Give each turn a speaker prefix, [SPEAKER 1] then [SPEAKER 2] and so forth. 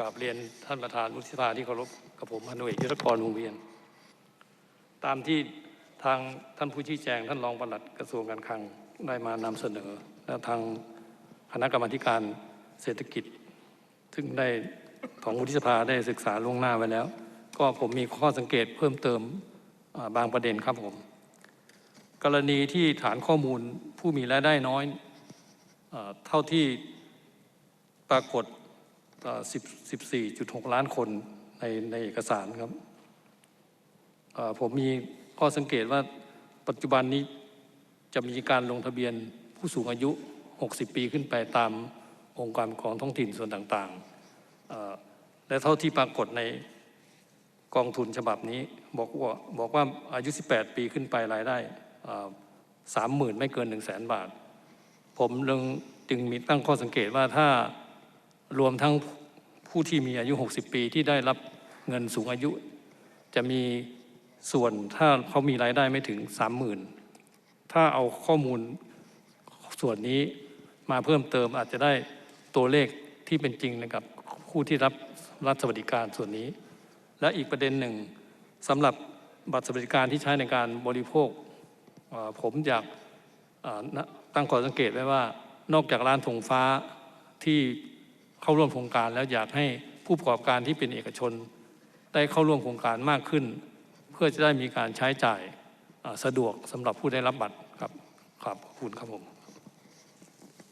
[SPEAKER 1] กราบเรียนท่านประธานวุฒิสภาที่เคารพกับผมพันุเอกยุทธกรวงเวียน ตามที่ทางท่านผู้ชี้แจง ท่านรองปลัดกระทรวงการคลังได้มานำเสนอ และทางคณะกรรมการเศรษฐกิจ ซึ่งได้ของวุฒิสภาได้ศึกษาล่วงหน้าไว้แล้ว ก็ผมมีข้อสังเกตเพิ่มเติมบางประเด็นครับผม กรณีที่ฐานข้อมูลผู้มีรายได้น้อยเท่าที่ปรากฏ 14.6 ล้านคนในในเอกสารครับผมมีข้อสังเกตว่าปัจจุบันนี้จะมีการลงทะเบียนผู้สูงอายุ 60 ปีขึ้นไปตามองค์การปกครองท้องถิ่นส่วนต่างๆ และเท่าที่ปรากฏในกองทุนฉบับนี้บอกว่าบอกว่าอายุ 18 ปีขึ้นไปรายได้สามหมื่นไม่เกิน1 0 0 0 0แสนบาท ผมจึงจึงมีตั้งข้อสังเกตว่าถ้ารวมทั้ง ผู้ที่มีอายุ 60 ปีที่ได้รับเงินสูงอายุ จะมีส่วนถ้าเขามีรายได้ไม่ถึง 30,000 ถ้าเอาข้อมูลส่วนนี้มาเพิ่มเติมอาจจะได้ตัวเลขที่เป็นจริงนะครับผู้ที่รับรัฐสวัสดิการส่วนนี้ และอีกประเด็นหนึ่งสำหรับบัตรสวัสดิการที่ใช้ในการบริโภค ผมอยากตั้งข้อสังเกตไว้ว่า นอกจากร้านธงฟ้าที่ เข้าร่วมโครงการแล้วอยากให้ผู้ประกอบการที่เป็นเอกชน ได้เข้าร่วมโครงการมากขึ้น เพื่อจะได้มีการใช้จ่ายสะดวกสำหรับผู้ได้รับบัตรครับขอบคุณครับผม